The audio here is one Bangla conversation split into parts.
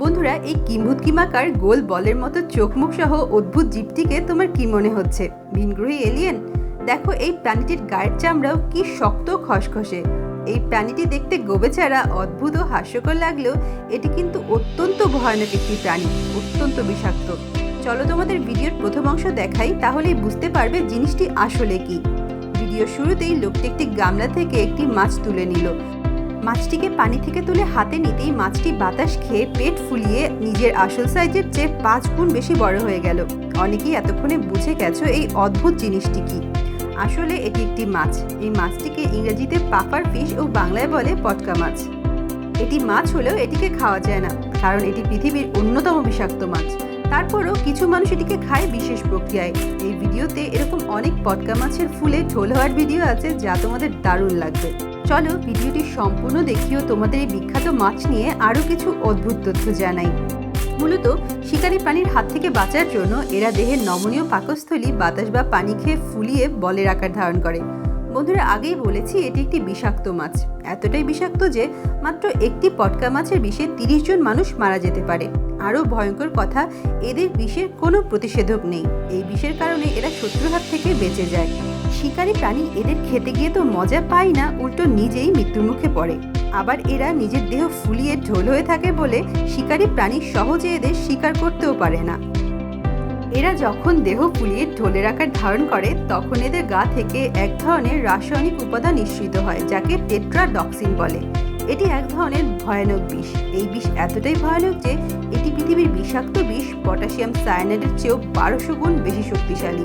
বন্ধুরা, এই কিম্ভূতকিমাকার গোল বলের মতো চোখ মুখ সহ অদ্ভুত জীবটিকে তোমার কি মনে হচ্ছে? ভিনগ্রহী এলিয়েন দেখো, এই প্রাণীটির গায়ের চামড়াও কি শক্ত খসখসে। এই প্রাণীটি দেখতে গোবেচারা অদ্ভুত ও হাস্যকর লাগলেও এটি কিন্তু অত্যন্ত ভয়ানক একটি প্রাণী, অত্যন্ত বিষাক্ত। চলো তোমাদের ভিডিওর প্রথম অংশ দেখাই, তাহলেই বুঝতে পারবে জিনিসটি আসলে কি। ভিডিও শুরুতেই লোকটি একটি গামলা থেকে একটি মাছ তুলে নিল। মাছটিকে পানি থেকে তুলে হাতে নিতেই মাছটি বাতাস খেয়ে পেট ফুলিয়ে নিজের আসল সাইজের চেয়ে পাঁচ গুণ বেশি বড় হয়ে গেল। অনেকেই এতক্ষণে বুঝে গেছো এই অদ্ভুত জিনিসটি কি। আসলে এটি একটি মাছ। এই মাছটিকে ইংরেজিতে পাফার ফিশ ও বাংলায় বলে পটকা মাছ। এটি মাছ হলেও এটিকে খাওয়া যায় না, কারণ এটি পৃথিবীর অন্যতম বিষাক্ত মাছ। তারপরও কিছু মানুষ এটিকে খায় বিশেষ প্রক্রিয়ায়। এই ভিডিওতে এরকম অনেক পটকা মাছের ফুলে ঝোল হওয়ার ভিডিও আছে যা তোমাদের দারুণ লাগবে। চলো ভিডিওটি সম্পূর্ণ দেখিও তোমাদের এই বিখ্যাত মাছ নিয়ে আরও কিছু অদ্ভুত তথ্য জানাই। মূলত শিকারী প্রাণীর হাত থেকে বাঁচার জন্য এরা দেহের নমনীয় পাকস্থলী, বাতাস বা পানি খেয়ে ফুলিয়ে বলের আকার ধারণ করে। বন্ধুরা আগেই বলেছি, এটি একটি বিষাক্ত মাছ। এতটাই বিষাক্ত যে মাত্র একটি পটকা মাছের বিষে তিরিশ জন মানুষ মারা যেতে পারে। আরও ভয়ঙ্কর কথা, এদের বিষের কোনো প্রতিষেধক নেই। এই বিষের কারণে এরা শত্রুর হাত থেকে বেঁচে যায়। শিকারী প্রাণী এদের খেতে গিয়ে তো মজা পায় না, উল্টো নিজেই মৃত্যুর মুখে পড়ে। আবার এরা নিজের দেহ ফুলিয়ে ঢোল হয়ে থাকে বলে শিকারী প্রাণী সহজে এদের শিকার করতেও পারে না। এরা যখন দেহ ফুলিয়ে ঢোলের আকার ধারণ করে, তখন এদের গা থেকে এক ধরনের রাসায়নিক উপাদান নিঃসৃত হয়, যাকে টেট্রাডক্সিন বলে। এটি এক ধরনের ভয়ানক বিষ। এই বিষ এতটাই ভয়ানক যে, এটি পৃথিবীর বিষাক্ত বিষ পটাশিয়াম সায়ানাইডের চেয়েও বারোশো গুণ বেশি শক্তিশালী।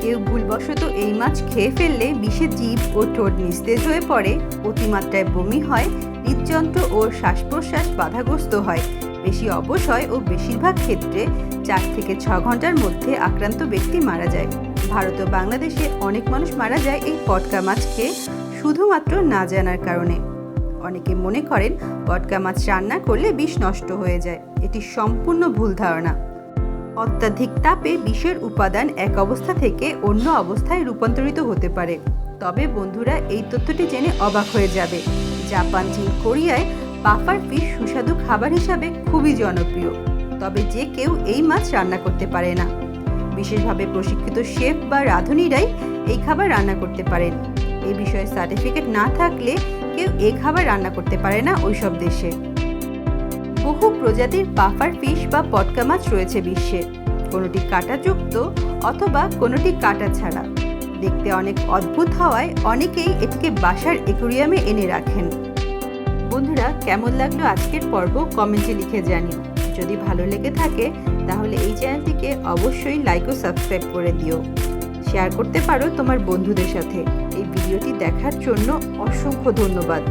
কেউ ভুলবশত এই মাছ খেয়ে ফেললে বিষের জীব ও ঠোঁট নিস্তেজ হয়ে পড়ে, অতিমাত্রায় বমি হয়, হৃদযন্ত্র ও শ্বাস প্রশ্বাস বাধাগ্রস্ত হয়। বেশি অবসয় ও বেশিরভাগ ক্ষেত্রে চার থেকে ছ ঘণ্টার মধ্যে আক্রান্ত ব্যক্তি মারা যায়। ভারত ও বাংলাদেশে অনেক মানুষ মারা যায় এই পটকা মাছ খেয়ে শুধুমাত্র না জানার কারণে। অনেকে মনে করেন পটকা মাছ রান্না করলে বিষ নষ্ট হয়ে যায়। এটি সম্পূর্ণ ভুল ধারণা। অত্যাধিক তাপে বিষের উপাদান এক অবস্থা থেকে অন্য অবস্থায় রূপান্তরিত হতে পারে। তবে বন্ধুরা, এই তথ্যটি জেনে অবাক হয়ে যাবে। জাপান, চীন, কোরিয়ায় পাফার ফিশ সুস্বাদু খাবার হিসাবে খুবই জনপ্রিয়। তবে যে কেউ এই মাছ রান্না করতে পারে না। বিশেষভাবে প্রশিক্ষিত শেফ বা রাঁধুনিরাই এই খাবার রান্না করতে পারেন। এই বিষয়ে সার্টিফিকেট না থাকলে কেউ এই খাবার রান্না করতে পারে না ওইসব দেশে। বহু প্রজাতির পাফার ফিশ বা পটকা মাছ রয়েছে বিশ্বে। কোনোটি কাঁটাযুক্ত অথবা কোনোটি কাঁটা ছাড়া। দেখতে অনেক অদ্ভুত হওয়ায় অনেকেই এটিকে বাসার একুরিয়ামে এনে রাখেন। বন্ধুরা, কেমন লাগল আজকের পর্ব? কমেন্টে লিখে জানিও। যদি ভালো লেগে থাকে, তাহলে এই চ্যানেলটিকে অবশ্যই লাইক ও সাবস্ক্রাইব করে দিও। শেয়ার করতে পারো তোমার বন্ধুদের সাথে। এই ভিডিওটি দেখার জন্য অসংখ্য ধন্যবাদ।